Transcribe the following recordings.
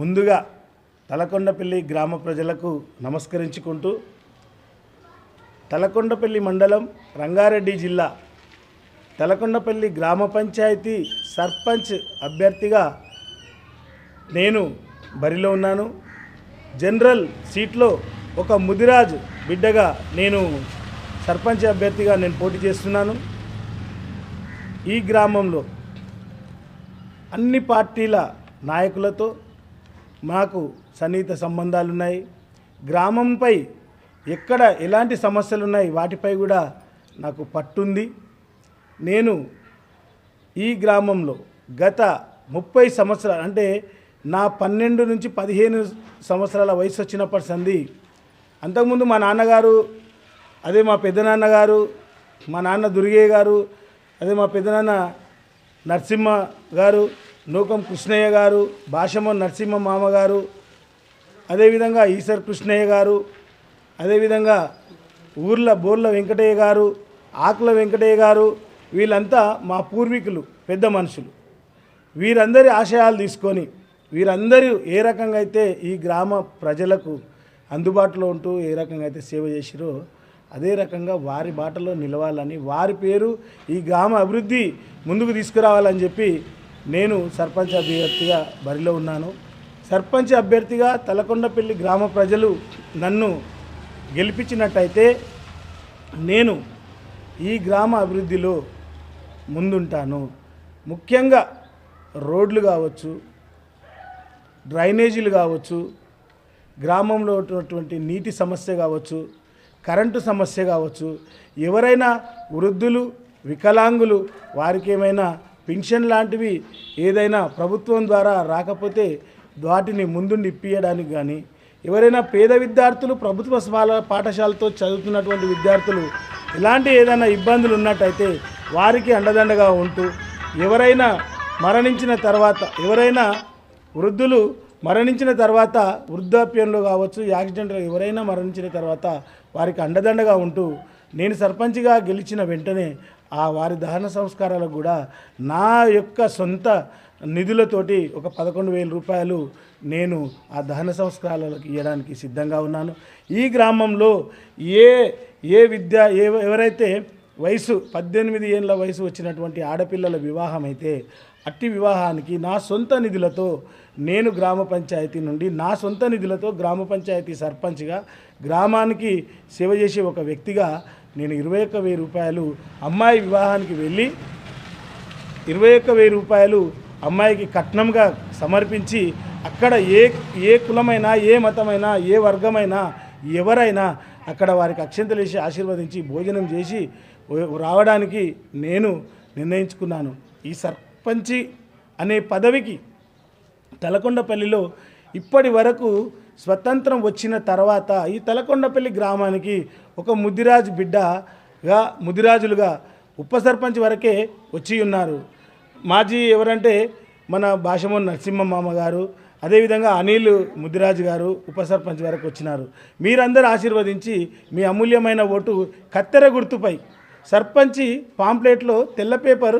ముందుగా తలకొండపల్లి గ్రామ ప్రజలకు నమస్కరించుకుంటూ తలకొండపల్లి మండలం రంగారెడ్డి జిల్లా తలకొండపల్లి గ్రామ పంచాయతీ సర్పంచ్ అభ్యర్థిగా నేను బరిలో ఉన్నాను. జనరల్ సీట్లో ఒక ముదిరాజ్ బిడ్డగా నేను సర్పంచ్ అభ్యర్థిగా నేను పోటీ చేస్తున్నాను. ఈ గ్రామంలో అన్ని పార్టీల నాయకులతో మాకు సన్నిహిత సంబంధాలు ఉన్నాయి గ్రామంపై ఎక్కడ ఎలాంటి సమస్యలు ఉన్నాయి వాటిపై కూడా నాకు పట్టుంది. నేను ఈ గ్రామంలో గత ముప్పై సంవత్సరాలు అంటే నా పన్నెండు నుంచి పదిహేను సంవత్సరాల వయసు వచ్చినప్పటి సంది అంతకుముందు మా నాన్నగారు అదే మా పెద్దనాన్నగారు మా నాన్న దుర్గయ్య గారు అదే మా పెద్దనాన్న నరసింహ గారు నూకం కృష్ణయ్య గారు భాషమ నరసింహ మామగారు అదేవిధంగా ఈశ్వర్ కృష్ణయ్య గారు అదేవిధంగా ఊర్ల బోర్ల వెంకటయ్య గారు ఆకుల వెంకటయ్య గారు వీళ్ళంతా మా పూర్వీకులు పెద్ద మనుషులు. వీరందరి ఆశయాలు తీసుకొని వీరందరూ ఏ రకంగా అయితే ఈ గ్రామ ప్రజలకు అందుబాటులో ఉంటూ ఏ రకంగా అయితే సేవ చేసిరో అదే రకంగా వారి బాటలో నిలవాలని వారి పేరు ఈ గ్రామ అభివృద్ధి ముందుకు తీసుకురావాలని చెప్పి నేను సర్పంచ్ అభ్యర్థిగా బరిలో ఉన్నాను. సర్పంచ్ అభ్యర్థిగా తలకొండపల్లి గ్రామ ప్రజలు నన్ను గెలిపించినట్టయితే నేను ఈ గ్రామ అభివృద్ధిలో ముందుంటాను. ముఖ్యంగా రోడ్లు కావచ్చు డ్రైనేజీలు కావచ్చు గ్రామంలో ఉన్నటువంటి నీటి సమస్య కావచ్చు కరెంటు సమస్య కావచ్చు ఎవరైనా వృద్ధులు వికలాంగులు వారికి ఏమైనా పింఛన్ లాంటివి ఏదైనా ప్రభుత్వం ద్వారా రాకపోతే వాటిని ముందుండి ఇప్పియడానికి కానీ ఎవరైనా పేద విద్యార్థులు ప్రభుత్వ పాఠశాలతో చదువుతున్నటువంటి విద్యార్థులు ఇలాంటి ఏదైనా ఇబ్బందులు ఉన్నట్టయితే వారికి అండదండగా ఉంటూ ఎవరైనా మరణించిన తర్వాత ఎవరైనా వృద్ధులు మరణించిన తర్వాత వృద్ధాప్యంలో కావచ్చు యాక్సిడెంట్లో ఎవరైనా మరణించిన తర్వాత వారికి అండదండగా ఉంటూ నేను సర్పంచ్గా గెలిచిన వెంటనే ఆ వారి దహన సంస్కారాలకు కూడా నా యొక్క సొంత నిధులతోటి ఒక పదకొండు వేల రూపాయలు నేను ఆ దహన సంస్కారాలకు ఇవ్వడానికి సిద్ధంగా ఉన్నాను. ఈ గ్రామంలో ఏ ఏ విద్య ఏ ఎవరైతే వయసు పద్దెనిమిది ఏళ్ళ వయసు వచ్చినటువంటి ఆడపిల్లల వివాహం అయితే అట్టి వివాహానికి నా సొంత నిధులతో నేను గ్రామ పంచాయతీ నుండి నా సొంత నిధులతో గ్రామ పంచాయతీ సర్పంచ్గా గ్రామానికి సేవ చేసే ఒక వ్యక్తిగా నేను ఇరవై ఒక్క వెయ్యి రూపాయలు అమ్మాయి వివాహానికి వెళ్ళి ఇరవై ఒక్క వెయ్యి రూపాయలు అమ్మాయికి కట్నంగా సమర్పించి అక్కడ ఏ ఏ కులమైనా ఏ మతమైనా ఏ వర్గమైనా ఎవరైనా అక్కడ వారికి అక్షంతలు వేసి ఆశీర్వదించి భోజనం చేసి రావడానికి నేను నిర్ణయించుకున్నాను. ఈ సర్పంచి అనే పదవికి తలకొండపల్లిలో ఇప్పటి వరకు స్వతంత్రం వచ్చిన తర్వాత ఈ తలకొండపల్లి గ్రామానికి ఒక ముదిరాజు బిడ్డగా ముదిరాజులుగా ఉప సర్పంచ్ వరకే వచ్చి ఉన్నారు. మాజీ ఎవరంటే మన భాషమో నరసింహ మామ గారు అదేవిధంగా అనిల్ ముదిరాజు గారు ఉప సర్పంచ్ వరకు వచ్చినారు. మీరందరూ ఆశీర్వదించి మీ అమూల్యమైన ఓటు కత్తెర గుర్తుపై. సర్పంచి పాంప్లెట్లో తెల్ల పేపర్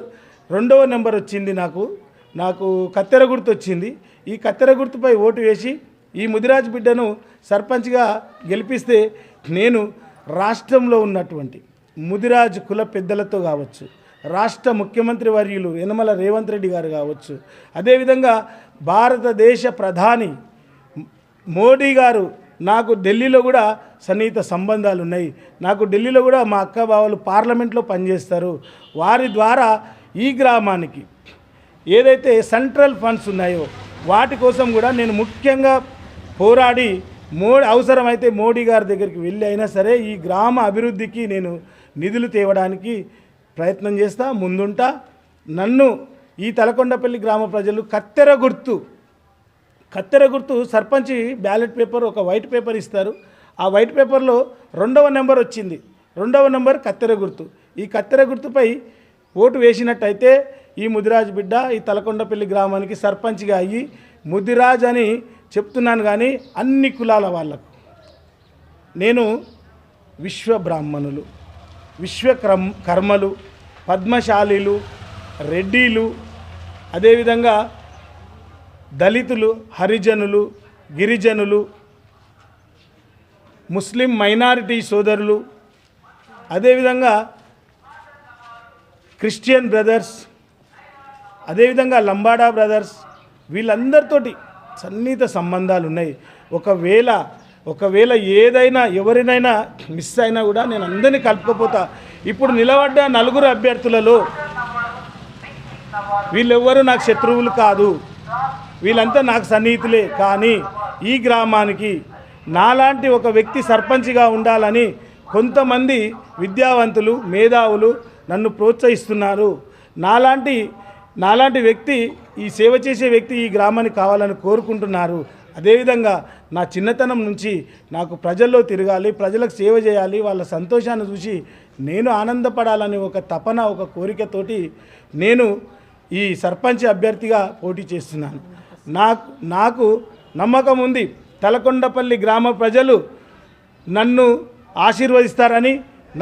రెండవ నెంబర్ వచ్చింది నాకు. నాకు కత్తెర గుర్తు వచ్చింది ఈ కత్తెర గుర్తుపై ఓటు వేసి ఈ ముదిరాజు బిడ్డను సర్పంచ్గా గెలిపిస్తే నేను రాష్ట్రంలో ఉన్నటువంటి ముదిరాజు కుల పెద్దలతో కావచ్చు రాష్ట్ర ముఖ్యమంత్రి వర్యులు యనమల రేవంత్ రెడ్డి గారు కావచ్చు అదేవిధంగా భారతదేశ ప్రధాని మోడీ గారు నాకు ఢిల్లీలో కూడా సన్నిహిత సంబంధాలు ఉన్నాయి. నాకు ఢిల్లీలో కూడా మా అక్క బావలు పార్లమెంట్లో పనిచేస్తారు. వారి ద్వారా ఈ గ్రామానికి ఏదైతే సెంట్రల్ ఫండ్స్ ఉన్నాయో వాటి కోసం కూడా నేను ముఖ్యంగా పోరాడి మోడీ అవసరమైతే మోడీ గారి దగ్గరికి వెళ్ళి అయినా సరే ఈ గ్రామ అభివృద్ధికి నేను నిధులు తేవడానికి ప్రయత్నం చేస్తా ముందుంటా. నన్ను ఈ తలకొండపల్లి గ్రామ ప్రజలు కత్తెర గుర్తు కత్తెర గుర్తు సర్పంచ్ బ్యాలెట్ పేపర్ ఒక వైట్ పేపర్ ఇస్తారు. ఆ వైట్ పేపర్లో రెండవ నెంబర్ వచ్చింది. రెండవ నెంబర్ కత్తెర గుర్తు. ఈ కత్తెర గుర్తుపై ఓటు వేసినట్టయితే ఈ ముదిరాజ్ బిడ్డ ఈ తలకొండపల్లి గ్రామానికి సర్పంచ్గా అయ్యి ముదిరాజ్ అని చెప్తున్నాను కానీ అన్ని కులాల వాళ్ళకు. నేను విశ్వ బ్రాహ్మణులు విశ్వక్రమ్ కర్మలు పద్మశాలీలు రెడ్డీలు అదేవిధంగా దళితులు హరిజనులు గిరిజనులు ముస్లిం మైనారిటీ సోదరులు అదేవిధంగా క్రిస్టియన్ బ్రదర్స్ అదేవిధంగా లంబాడా బ్రదర్స్ వీళ్ళందరితోటి సన్నిహిత సంబంధాలు ఉన్నాయి ఒకవేళ ఒకవేళ ఏదైనా ఎవరినైనా మిస్ అయినా కూడా నేను అందరినీ కలుపుకపోతా. ఇప్పుడు నిలబడ్డ నలుగురు అభ్యర్థులలో వీళ్ళెవ్వరూ నాకు శత్రువులు కాదు. వీళ్ళంతా నాకు సన్నిహితులే. కానీ ఈ గ్రామానికి నాలాంటి ఒక వ్యక్తి సర్పంచ్గా ఉండాలని కొంతమంది విద్యావంతులు మేధావులు నన్ను ప్రోత్సహిస్తున్నారు. నాలాంటి నాలాంటి వ్యక్తి ఈ సేవ చేసే వ్యక్తి ఈ గ్రామానికి కావాలని కోరుకుంటున్నారు. అదేవిధంగా నా చిన్నతనం నుంచి నాకు ప్రజల్లో తిరగాలి ప్రజలకు సేవ చేయాలి వాళ్ళ సంతోషాన్ని చూసి నేను ఆనందపడాలని ఒక తపన ఒక కోరికతోటి నేను ఈ సర్పంచ్ అభ్యర్థిగా పోటీ చేస్తున్నాను. నాకు నాకు నమ్మకం ఉంది. తలకొండపల్లి గ్రామ ప్రజలు నన్ను ఆశీర్వదిస్తారని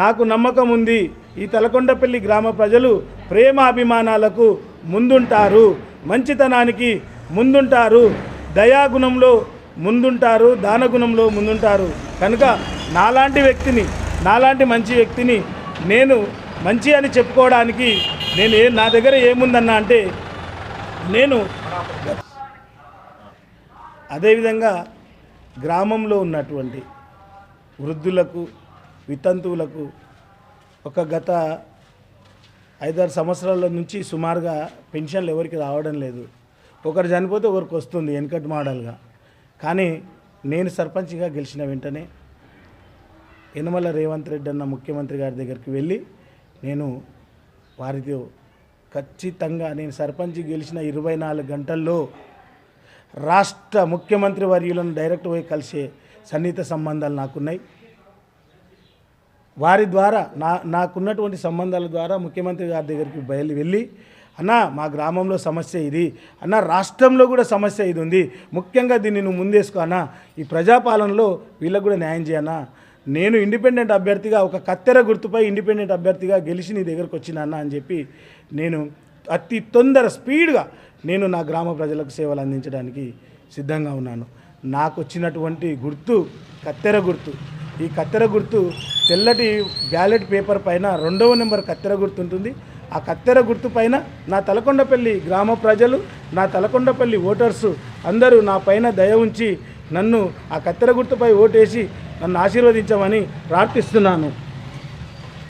నాకు నమ్మకం ఉంది. ఈ తలకొండపల్లి గ్రామ ప్రజలు ప్రేమ అభిమానాలకు ముందుంటారు. మంచితనానికి ముందుంటారు. దయాగుణంలో ముందుంటారు. దానగుణంలో ముందుంటారు. కనుక నాలాంటి వ్యక్తిని నాలాంటి మంచి వ్యక్తిని నేను మంచి అని చెప్పుకోవడానికి నేను ఏ నా దగ్గర ఏముందన్నా అంటే నేను అదేవిధంగా గ్రామంలో ఉన్నటువంటి వృద్ధులకు వితంతువులకు ఒక గత ఐదారు సంవత్సరాల నుంచి సుమారుగా పెన్షన్లు ఎవరికి రావడం లేదు. ఒకరు చనిపోతే ఒకరికి వస్తుంది వెనకటి మోడల్గా. కానీ నేను సర్పంచ్గా గెలిచిన వెంటనే యనమల రేవంత్ రెడ్డి అన్న ముఖ్యమంత్రి గారి దగ్గరికి వెళ్ళి నేను వారితో ఖచ్చితంగా నేను సర్పంచ్ గెలిచిన ఇరవై నాలుగు గంటల్లో రాష్ట్ర ముఖ్యమంత్రి వర్యులను డైరెక్ట్ పోయి కలిసే సన్నిహిత సంబంధాలు నాకున్నాయి. వారి ద్వారా నా నాకున్నటువంటి సంబంధాల ద్వారా ముఖ్యమంత్రి గారి దగ్గరికి బయలు వెళ్ళి అన్న మా గ్రామంలో సమస్య ఇది. అన్న రాష్ట్రంలో కూడా సమస్య ఇది ఉంది. ముఖ్యంగా దీన్ని నువ్వు ముందేసుకో అన్న. ఈ ప్రజాపాలనలో వీళ్ళకు కూడా న్యాయం చేయనా నేను ఇండిపెండెంట్ అభ్యర్థిగా ఒక కత్తెర గుర్తుపై ఇండిపెండెంట్ అభ్యర్థిగా గెలిచి నీ దగ్గరకు వచ్చిన అని చెప్పి నేను అతి తొందర స్పీడ్గా నేను నా గ్రామ ప్రజలకు సేవలు అందించడానికి సిద్ధంగా ఉన్నాను. నాకు వచ్చినటువంటి గుర్తు కత్తెర గుర్తు ఈ కత్తెర గుర్తు తెల్లటి బ్యాలెట్ పేపర్ పైన రెండవ నెంబర్ కత్తెర గుర్తు ఉంటుంది ఆ కత్తెర గుర్తు పైన నా తలకొండపల్లి గ్రామ ప్రజలు నా తలకొండపల్లి ఓటర్సు అందరూ నా పైన దయ ఉంచి నన్ను ఆ కత్తెర గుర్తుపై ఓటేసి నన్ను ఆశీర్వదించమని ప్రార్థిస్తున్నాను.